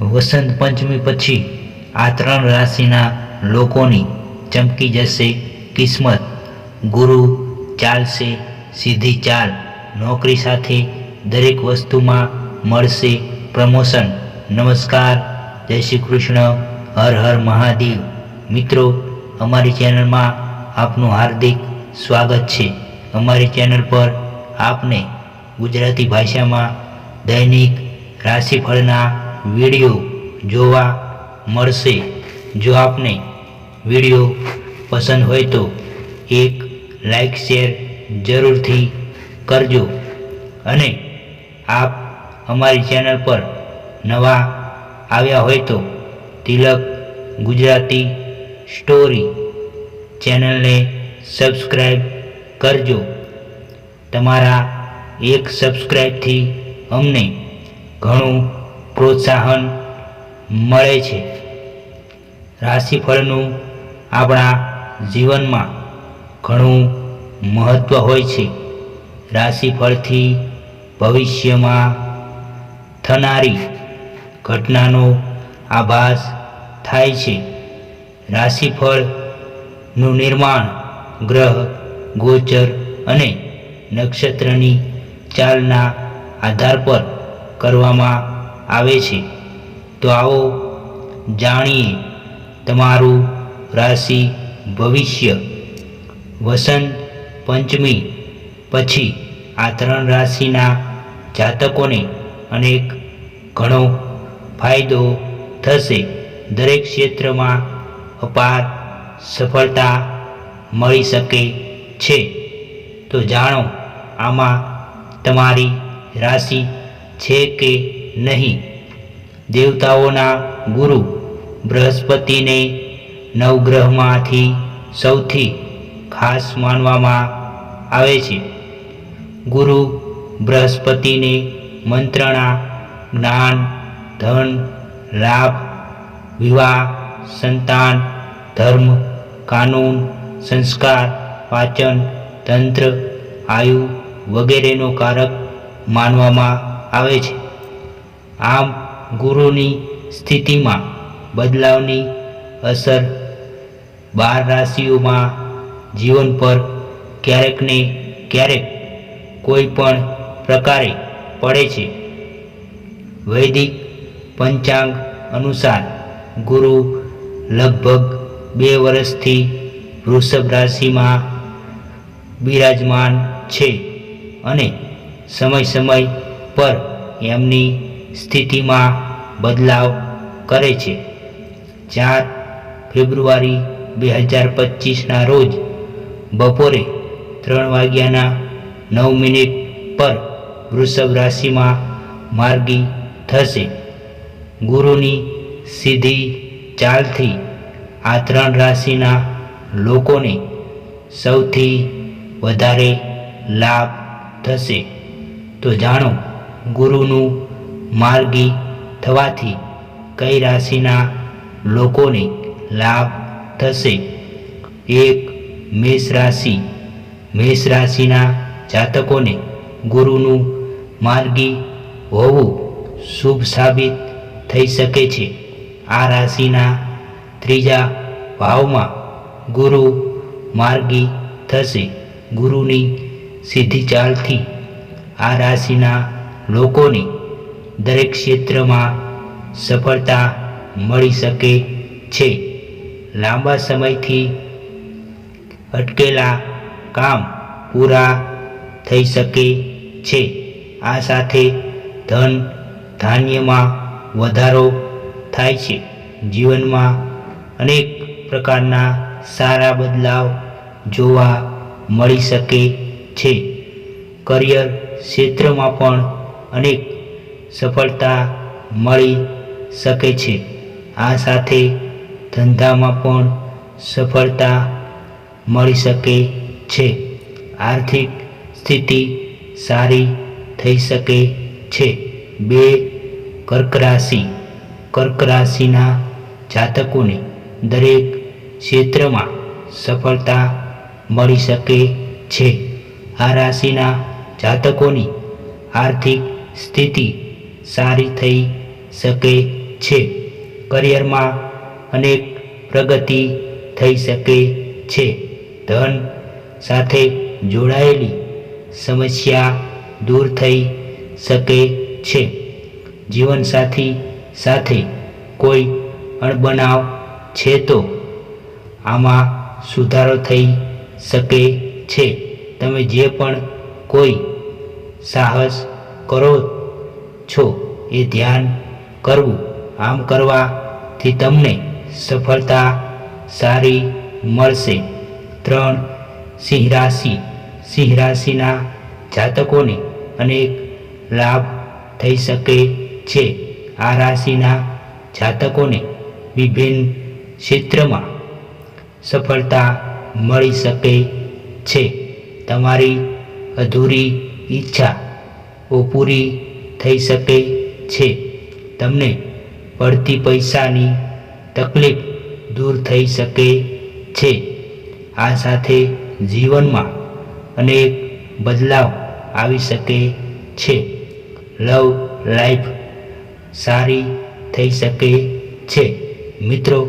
વસંત પંચમી પછી આ ત્રણ રાશિના લોકોની ચમકી જશે કિસ્મત. ગુરુ ચાલશે, સીધી ચાલ. નોકરી સાથે દરેક વસ્તુમાં મળશે પ્રમોશન. નમસ્કાર, જય શ્રી કૃષ્ણ, હર હર મહાદેવ. મિત્રો, અમારી ચેનલમાં આપનું હાર્દિક સ્વાગત છે. અમારી ચેનલ પર આપને ગુજરાતી ભાષામાં દૈનિક રાશિફળના વીડિયો જોવા મળશે. જો આપને વીડિયો પસંદ હોય તો એક લાઈક, શેર જરૂરથી કરજો. અને આપ અમારી ચેનલ પર નવા આવ્યા હોય તો તિલક ગુજરાતી સ્ટોરી ચેનલને સબસ્ક્રાઈબ કરજો. તમારા એક સબસ્ક્રાઈબથી અમને ઘણું પ્રોત્સાહન મળે છે. રાશિફળનું આપણા જીવનમાં ઘણું મહત્ત્વ હોય છે. રાશિફળથી ભવિષ્યમાં થનારી ઘટનાનો આભાસ થાય છે. રાશિફળનું નિર્માણ ગ્રહ, ગોચર અને નક્ષત્રની ચાલના આધાર પર કરવામાં આવે છે. તો આવો જાણીએ તમારું રાશિ ભવિષ્ય. વસંત પંચમી પછી આ ત્રણ રાશિના જાતકોને અનેક ઘણો ફાયદો થશે. દરેક ક્ષેત્રમાં અપાર સફળતા મળી શકે છે. તો જાણો, આમાં તમારી રાશિ છે કે નહીં. દેવતાઓના ગુરુ બૃહસ્પતિને નવગ્રહમાંથી સૌથી ખાસ માનવામાં આવે છે. ગુરુ બૃહસ્પતિને મંત્રણા, જ્ઞાન, ધન, લાભ, વિવાહ, સંતાન, ધર્મ, કાનૂન, સંસ્કાર પાચન તંત્ર, આયુ વગેરેનો કારક માનવામાં આવે છે. આમ ગુરુની સ્થિતિમાં બદલાવની અસર બાર રાશિઓમાં જીવન પર ક્યારેક ને ક્યારેક કોઈ પણ પ્રકારે પડે છે. વૈદિક પંચાંગ અનુસાર ગુરુ લગભગ બે વર્ષથી વૃષભ રાશિમાં બિરાજમાન છે અને સમય સમય પર એમની સ્થિતિમાં બદલાવ કરે છે. ચાર ફેબ્રુઆરી બે હજાર પચીસના રોજ બપોરે ત્રણ વાગ્યાના નવ મિનિટ પર વૃષભ રાશિમાં માર્ગી થશે. ગુરુની સીધી ચાલથી આ ત્રણ રાશિના લોકોને સૌથી વધારે લાભ થશે. તો જાણો, ગુરુનું માર્ગી થવાથી કઈ રાશિના લોકોને લાભ થશે? એક મેષ રાશિ. મેષ રાશિના જાતકોને ગુરુનું માર્ગી હોવું શુભ સાબિત થઈ શકે છે. આ રાશિના ત્રીજા ભાવમાં ગુરુ માર્ગી થશે. ગુરુની સીધી ચાલથી આ રાશિના લોકોને દરેક ક્ષેત્રમાં સફળતા મળી શકે છે. લાંબા સમયથી અટકેલા કામ પૂરા થઈ શકે છે. આ સાથે ધન ધાન્યમાં વધારો થાય છે. જીવનમાં અનેક પ્રકારના સારા બદલાવ જોવા મળી શકે છે. કરિયર ક્ષેત્રમાં પણ અનેક સફળતા મળી શકે છે. આ સાથે ધંધામાં પણ સફળતા મળી શકે છે. આર્થિક સ્થિતિ સારી થઈ શકે છે. બે કર્ક રાશિ. કર્ક રાશિના જાતકોને દરેક ક્ષેત્રમાં સફળતા મળી શકે છે. આ રાશિના જાતકોની આર્થિક સ્થિતિ સારી થઈ શકે છે. કરિયરમાં અનેક પ્રગતિ થઈ શકે છે. ધન સાથે જોડાયેલી સમસ્યા દૂર થઈ શકે છે. જીવનસાથી સાથે કોઈ અણબનાવ છે તો આમાં સુધારો થઈ શકે છે. તમે જે પણ કોઈ સાહસ કરો છો, એ ધ્યાન કરવું. આમ કરવાથી તમને સફળતા સારી મળશે. ત્રણ, સિંહ રાશિ. સિંહ રાશિના જાતકોને અનેક લાભ થઈ શકે છે. આ રાશિના જાતકોને વિભિન્ન ક્ષેત્રમાં સફળતા મળી શકે છે. તમારી અધૂરી ઈચ્છાઓ પૂરી થઈ શકે છે. તમને પડતી પૈસાની તકલીફ દૂર થઈ શકે છે. આ સાથે જીવનમાં અનેક બદલાવ આવી શકે છે. લવ લાઈફ સારી થઈ શકે છે. મિત્રો,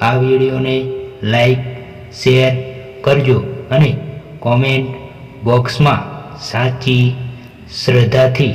આ વિડીયોને લાઈક, શેર કરજો અને કોમેન્ટ બોક્સમાં સાચી શ્રદ્ધાથી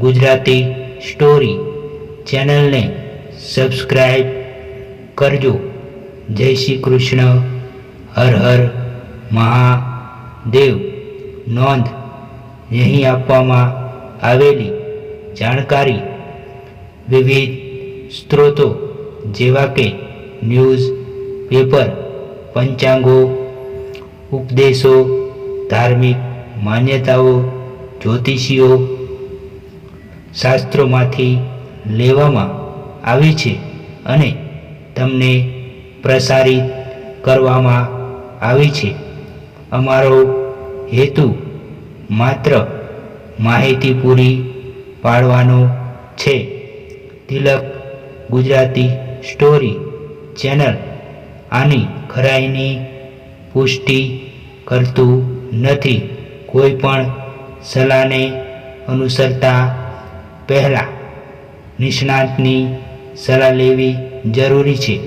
ગુજરાતી સ્ટોરી ચેનલને સબસ્ક્રાઈબ કરજો. જય શ્રી કૃષ્ણ. હર હર મહાદેવ. નોંધ અહીં આપવામાં આવેલી જાણકારી. વિવિધ સ્ત્રોતો જેવા કે ન્યૂઝ પેપર, પંચાંગો, ઉપદેશો, ધાર્મિક માન્યતાઓ, જ્યોતિષીઓ શાસ્ત્રોમાંથી લેવામાં આવી છે અને તમને પ્રસારિત કરવામાં આવી છે. અમારો હેતુ માત્ર માહિતી પૂરી પાડવાનો છે. તિલક ગુજરાતી સ્ટોરી ચેનલ આની ખરાઈની પુષ્ટિ કરતું નથી. કોઈ પણ સલાહને અનુસરતા પહેલાં નિષ્ણાતની સલાહ લેવી જરૂરી છે.